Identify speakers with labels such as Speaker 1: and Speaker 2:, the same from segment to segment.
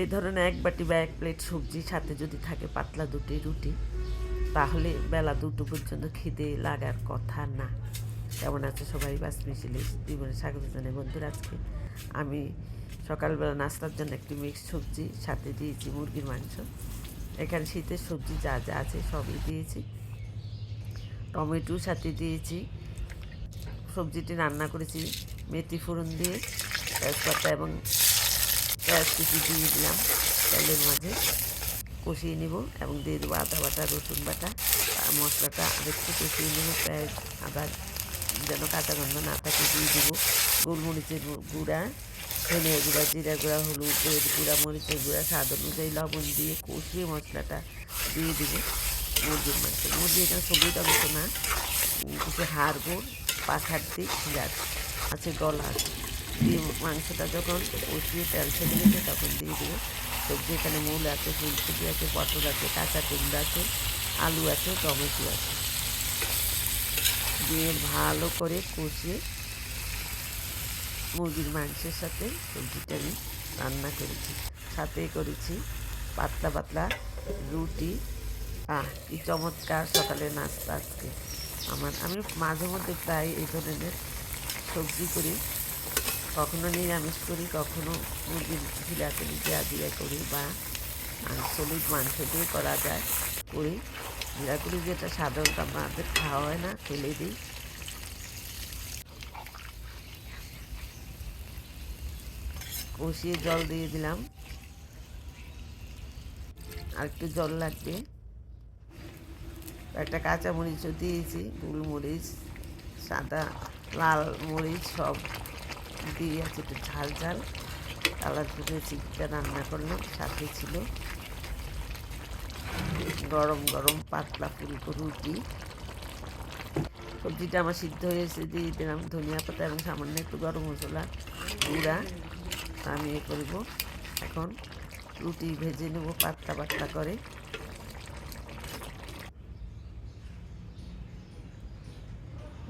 Speaker 1: এই ধরনের এক বাটি বা এক প্লেট সবজি সাথে যদি থাকে পাতলা দুটি রুটি, তাহলে বেলা দুটো পর্যন্ত খিদে লাগার কথা না। কেমন আছে সবাই? বাস মিছিলে জীবনে স্বাগত জানাই। বন্ধুরা, আজকে আমি সকালবেলা নাস্তার জন্য একটি মিক্স সবজি, সাথে দিয়েছি মুরগির মাংস। এখানে শীতের সবজি যা যা আছে সবই দিয়েছি। টমেটো সাথে দিয়েছি। সবজিটি রান্না করেছি মেথি ফোড়ন দিয়ে, তেজপাতা এবং পেঁয়াজ কুচি দিয়ে দিলাম। তেলের মাঝে কষিয়ে নিব এবং দিয়ে দেবো আদা বাটা, রসুন বাটা মশলাটা আরেকটু কষিয়ে নেব। প্রায় আদা যেন কাঁচা গন্ধ না থাকে দিয়ে দেবো। গোলমরিচের গুঁড়া, ধনে গুঁড়া, জিরা গুঁড়া, হলুদ গুঁড়া, মরিচের গুঁড়া, স্বাদ অনুযায়ী লবণ দিয়ে কষিয়ে মশলাটা দিয়ে দেবো। মুরগির মাংস মুরগি এখানে সবজিটা মতো না কিছু হাড় গুড় পাখার দিক আছে, গলা আছে। দিয়ে মাংসটা যখন কষিয়ে তেল ছেড়ে নিতে তখন দিয়ে দেবো। সবজি এখানে মূল আছে, ফুলকপি আছে, পটল আছে, কাঁচা কুমড়া আছে, আলু আছে, টমেটো আছে। দিয়ে ভালো করে কষিয়ে মুরগির মাংসের সাথে সবজিটা আমি রান্না করেছি। সাথে করেছি পাতলা পাতলা রুটি। আহ, কি চমৎকার সকালে নাস্তা আজকে। আমার, আমি মাঝে মধ্যে প্রায় এই ধরনের সবজি করি। কখনো নিরামিষ করি, কখনো মুরগির ঝিলাকড়ি দেওয়া দিয়ে করি বা সলিড মাংস দিয়ে করা যায়। করি। ঝিলাকড়ি যেটা সাধারণত আমাদের খাওয়া হয় না, ফেলে দিই। কষিয়ে জল দিয়ে দিলাম। আর একটু জল লাগবে। একটা কাঁচা মরিচও দিয়েছি, গোলমরিচ, সাদা লাল মরিচ সব। দিয়ে আছে একটু ঝাল ঝাল। কালার করে চিকেনটা রান্না করলাম, সাথে ছিল গরম গরম পাতলা ফুলকো রুটি। সবজিটা আমার সিদ্ধ হয়েছে দিয়ে দিলাম ধনিয়া পাতা এবং সামান্য একটু গরম মশলা গুঁড়া। আমি এ করব। এখন রুটি ভেজে নেব পাতলা পাতলা করে।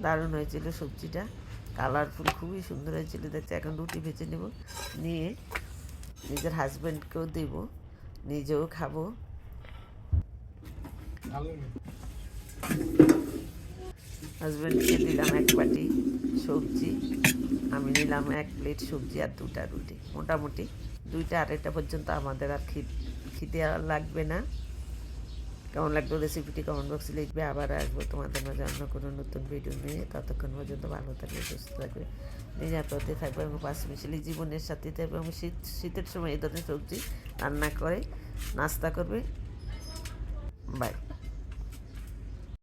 Speaker 1: দারুণ হয়েছিল সবজিটা। কালারফুল, খুবই সুন্দর হয়েছিল। দেখতে এখন রুটি ভেজে নেব, নিয়ে নিজের হাজব্যান্ডকেও দেব, নিজেও খাব। হাজব্যান্ডকে দিলাম এক বাটি সবজি, আমি নিলাম এক প্লেট সবজি আর দুটা রুটি। মোটামুটি দুইটা আড়াইটা পর্যন্ত আমাদের আর খিদ- লাগবে না। কেমন লাগল রেসিপিটি কমেন্ট বক্সে লিখবে। আবার আসব তোমাদের মাঝে অন্য কোনো নতুন ভিডিও নিয়ে। ততক্ষণ পর্যন্ত ভালো থাকবে, সুস্থ থাকবে। নিরাপদে থাকবে এবং পাশাপাশি জীবনের সাথে থাকবে এবং শীত, শীতের সময় এই ধরনের সবজি রান্না করে, নাস্তা করবে। বাই